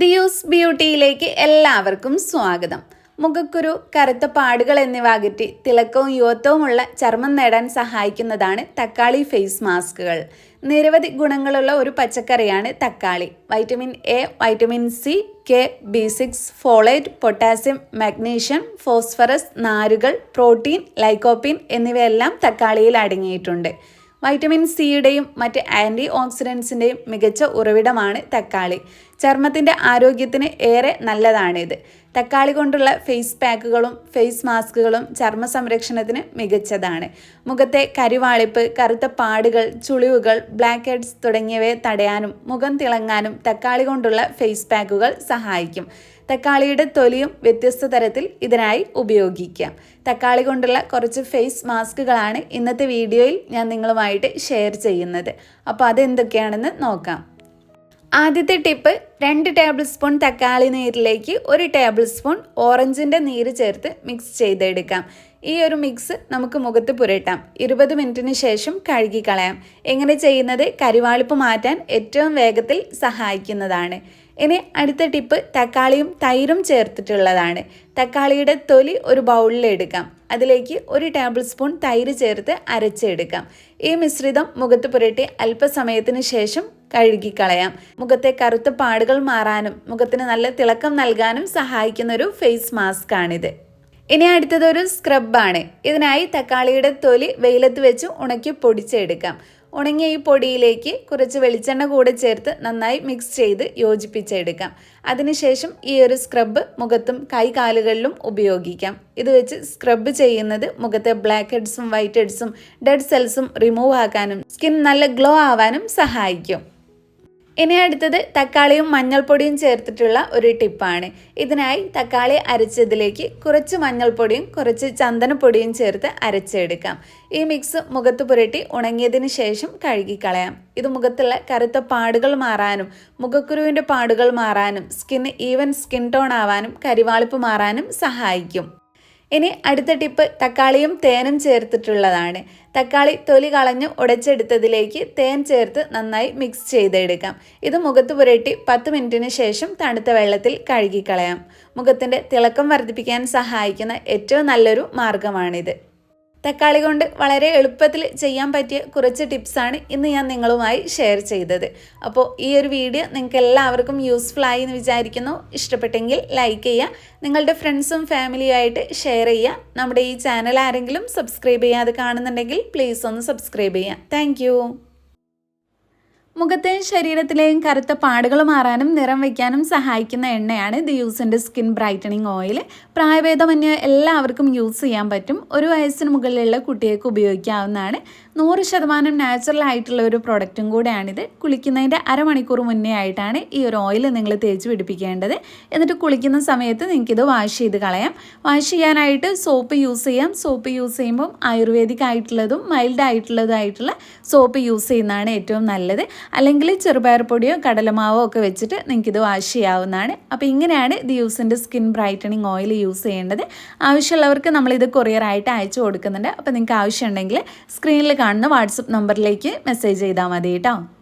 ദിയൂസ് ബ്യൂട്ടിയിലേക്ക് എല്ലാവർക്കും സ്വാഗതം. മുഖക്കുരു കറുത്ത പാടുകൾ എന്നിവ അകറ്റി തിളക്കവും യുവത്വവുമുള്ള ചർമ്മം നേടാൻ സഹായിക്കുന്നതാണ് തക്കാളി ഫേസ് മാസ്കുകൾ. നിരവധി ഗുണങ്ങളുള്ള ഒരു പച്ചക്കറിയാണ് തക്കാളി. Vitamin A vitamin C K B six folate potassium magnesium phosphorus നാരുകൾ പ്രോട്ടീൻ ലൈക്കോപ്പീൻ എന്നിവയെല്ലാം തക്കാളിയിൽ അടങ്ങിയിട്ടുണ്ട്. വൈറ്റമിൻ സിയുടെയും മറ്റ് ആന്റി ഓക്സിഡൻസിന്റെയും മികച്ച ഉറവിടമാണ് തക്കാളി. ചർമ്മത്തിന്റെ ആരോഗ്യത്തിന് ഏറെ നല്ലതാണിത്. തക്കാളി കൊണ്ടുള്ള ഫേസ് പാക്കുകളും ഫേസ് മാസ്കുകളും ചർമ്മ സംരക്ഷണത്തിന് മികച്ചതാണ്. മുഖത്തെ കരിവാളിപ്പ് കറുത്ത പാടുകൾ ചുളിവുകൾ ബ്ലാക്ക് ഹെഡ്സ് തുടങ്ങിയവയെ തടയാനും മുഖം തിളങ്ങാനും തക്കാളി കൊണ്ടുള്ള ഫേസ് പാക്കുകൾ സഹായിക്കും. തക്കാളിയുടെ തൊലിയും വ്യത്യസ്ത തരത്തിൽ ഇതിനായി ഉപയോഗിക്കാം. തക്കാളി കൊണ്ടുള്ള കുറച്ച് ഫേസ് മാസ്കുകളാണ് ഇന്നത്തെ വീഡിയോയിൽ ഞാൻ നിങ്ങളുമായിട്ട് ഷെയർ ചെയ്യുന്നത്. അപ്പോൾ അതെന്തൊക്കെയാണെന്ന് നോക്കാം. ആദ്യത്തെ ടിപ്പ് രണ്ട് ടേബിൾ സ്പൂൺ തക്കാളി നീരിലേക്ക് ഒരു ടേബിൾ സ്പൂൺ ഓറഞ്ചിന്റെ നീര് ചേർത്ത് മിക്സ് ചെയ്തെടുക്കാം. ഈ ഒരു മിക്സ് നമുക്ക് മുഖത്ത് പുരട്ടാം. ഇരുപത് മിനിറ്റിന് ശേഷം കഴുകിക്കളയാം. എങ്ങനെ ചെയ്യുന്നത്? കരിവാളിപ്പ് മാറ്റാൻ ഏറ്റവും വേഗത്തിൽ സഹായിക്കുന്നതാണ്. ഇനി അടുത്ത ടിപ്പ് തക്കാളിയും തൈരും ചേർത്തിട്ടുള്ളതാണ്. തക്കാളിയുടെ തൊലി ഒരു ബൗളിൽ എടുക്കാം. അതിലേക്ക് ഒരു ടേബിൾ സ്പൂൺ തൈര് ചേർത്ത് അരച്ചെടുക്കാം. ഈ മിശ്രിതം മുഖത്ത് പുരട്ടി അല്പസമയത്തിന് ശേഷം കഴുകിക്കളയാം. മുഖത്തെ കറുത്ത പാടുകൾ മാറാനും മുഖത്തിന് നല്ല തിളക്കം നൽകാനും സഹായിക്കുന്ന ഒരു ഫേസ് മാസ്ക് ആണിത്. ഇനി അടുത്തത് ഒരു സ്ക്രബാണ് ഇതിനായി തക്കാളിയുടെ തൊലി വെയിലത്ത് വെച്ച് ഉണക്കി പൊടിച്ചെടുക്കാം. ഉണങ്ങിയ ഈ പൊടിയിലേക്ക് കുറച്ച് വെളിച്ചെണ്ണ കൂടെ ചേർത്ത് നന്നായി മിക്സ് ചെയ്ത് യോജിപ്പിച്ചെടുക്കാം. അതിനുശേഷം ഈ ഒരു സ്ക്രബ് മുഖത്തും കൈകാലുകളിലും ഉപയോഗിക്കാം. ഇത് വെച്ച് സ്ക്രബ് ചെയ്യുന്നത് മുഖത്തെ ബ്ലാക്ക് ഹെഡ്സും വൈറ്റ് ഹെഡ്സും ഡെഡ് സെൽസും റിമൂവ് ആക്കാനും സ്കിൻ നല്ല ഗ്ലോ ആവാനും സഹായിക്കും. ഇനി അടുത്തത് തക്കാളിയും മഞ്ഞൾപ്പൊടിയും ചേർത്തിട്ടുള്ള ഒരു ടിപ്പാണ്. ഇതിനായി തക്കാളി അരച്ചതിലേക്ക് കുറച്ച് മഞ്ഞൾപ്പൊടിയും കുറച്ച് ചന്ദനപ്പൊടിയും ചേർത്ത് അരച്ചെടുക്കാം. ഈ മിക്സ് മുഖത്ത് പുരട്ടി ഉണങ്ങിയതിന് ശേഷം കഴുകിക്കളയാം. ഇത് മുഖത്തുള്ള കറുത്ത പാടുകൾ മാറാനും മുഖക്കുരുവിന്റെ പാടുകൾ മാറാനും സ്കിന്ന് ഈവൻ സ്കിൻ ടോൺ ആവാനും കരിവാളിപ്പ് മാറാനും സഹായിക്കും. ഇനി അടുത്ത ടിപ്പ് തക്കാളിയും തേനും ചേർത്തിട്ടുള്ളതാണ്. തക്കാളി തൊലി കളഞ്ഞ് ഉടച്ചെടുത്തതിലേക്ക് തേൻ ചേർത്ത് നന്നായി മിക്സ് ചെയ്തെടുക്കാം. ഇത് മുഖത്ത് പുരട്ടി പത്ത് മിനിറ്റിന് ശേഷം തണുത്ത വെള്ളത്തിൽ കഴുകിക്കളയാം. മുഖത്തിന്റെ തിളക്കം വർദ്ധിപ്പിക്കാൻ സഹായിക്കുന്ന ഏറ്റവും നല്ലൊരു മാർഗമാണിത്. തക്കാളി കൊണ്ട് വളരെ എളുപ്പത്തിൽ ചെയ്യാൻ പറ്റിയ കുറച്ച് ടിപ്സാണ് ഇന്ന് ഞാൻ നിങ്ങളുമായി ഷെയർ ചെയ്തത്. അപ്പോൾ ഈ ഒരു വീഡിയോ നിങ്ങൾക്ക് എല്ലാവർക്കും യൂസ്ഫുൾ ആയി എന്ന് വിചാരിക്കുന്നു. ഇഷ്ടപ്പെട്ടെങ്കിൽ ലൈക്ക് ചെയ്യുക. നിങ്ങളുടെ ഫ്രണ്ട്സും ഫാമിലിയുമായിട്ട് ഷെയർ ചെയ്യുക. നമ്മുടെ ഈ ചാനൽ ആരെങ്കിലും സബ്സ്ക്രൈബ് ചെയ്യാതെ കാണുന്നുണ്ടെങ്കിൽ പ്ലീസ് ഒന്ന് സബ്സ്ക്രൈബ് ചെയ്യുക. താങ്ക് മുഖത്തെയും ശരീരത്തിലെയും കറുത്ത പാടുകൾ മാറാനും നിറം വയ്ക്കാനും സഹായിക്കുന്ന എണ്ണയാണ് യൂസിന്റെ സ്കിൻ ബ്രൈറ്റനിങ് ഓയിൽ. പ്രായഭേദമന്യ എല്ലാവർക്കും യൂസ് ചെയ്യാൻ പറ്റും. ഒരു വയസ്സിന് മുകളിലുള്ള കുട്ടികൾക്ക് ഉപയോഗിക്കാവുന്നതാണ്. നൂറ് ശതമാനം നാച്ചുറൽ ആയിട്ടുള്ള ഒരു പ്രൊഡക്റ്റും കൂടെയാണിത്. കുളിക്കുന്നതിന്റെ അരമണിക്കൂർ മുന്നേ ആയിട്ടാണ് ഈ ഒരു ഓയിൽ നിങ്ങൾ തേച്ച് പിടിപ്പിക്കേണ്ടത്. എന്നിട്ട് കുളിക്കുന്ന സമയത്ത് നിങ്ങൾക്കിത് വാഷ് ചെയ്ത് കളയാം. വാഷ് ചെയ്യാനായിട്ട് സോപ്പ് യൂസ് ചെയ്യാം. സോപ്പ് യൂസ് ചെയ്യുമ്പം ആയുർവേദിക് ആയിട്ടുള്ളതും മൈൽഡ് ആയിട്ടുള്ളതായിട്ടുള്ള സോപ്പ് യൂസ് ചെയ്യുന്നതാണ് ഏറ്റവും നല്ലത്. അല്ലെങ്കിൽ ചെറുപയർ പൊടിയോ കടലമാവോ ഒക്കെ വെച്ചിട്ട് നിങ്ങൾക്കിത് വാഷ് ചെയ്യാവുന്നതാണ്. അപ്പോൾ ഇങ്ങനെയാണ് ഇത് യൂസിന്റെ സ്കിൻ ബ്രൈറ്റനിങ് ഓയിൽ യൂസ് ചെയ്യേണ്ടത്. ആവശ്യമുള്ളവർക്ക് നമ്മളിത് കൊറിയറായിട്ട് അയച്ചു കൊടുക്കുന്നുണ്ട്. അപ്പോൾ നിങ്ങൾക്ക് ആവശ്യമുണ്ടെങ്കിൽ സ്ക്രീനിൽ കാണുന്ന വാട്സപ്പ് നമ്പറിലേക്ക് മെസ്സേജ് ചെയ്താൽ മതി കേട്ടോ.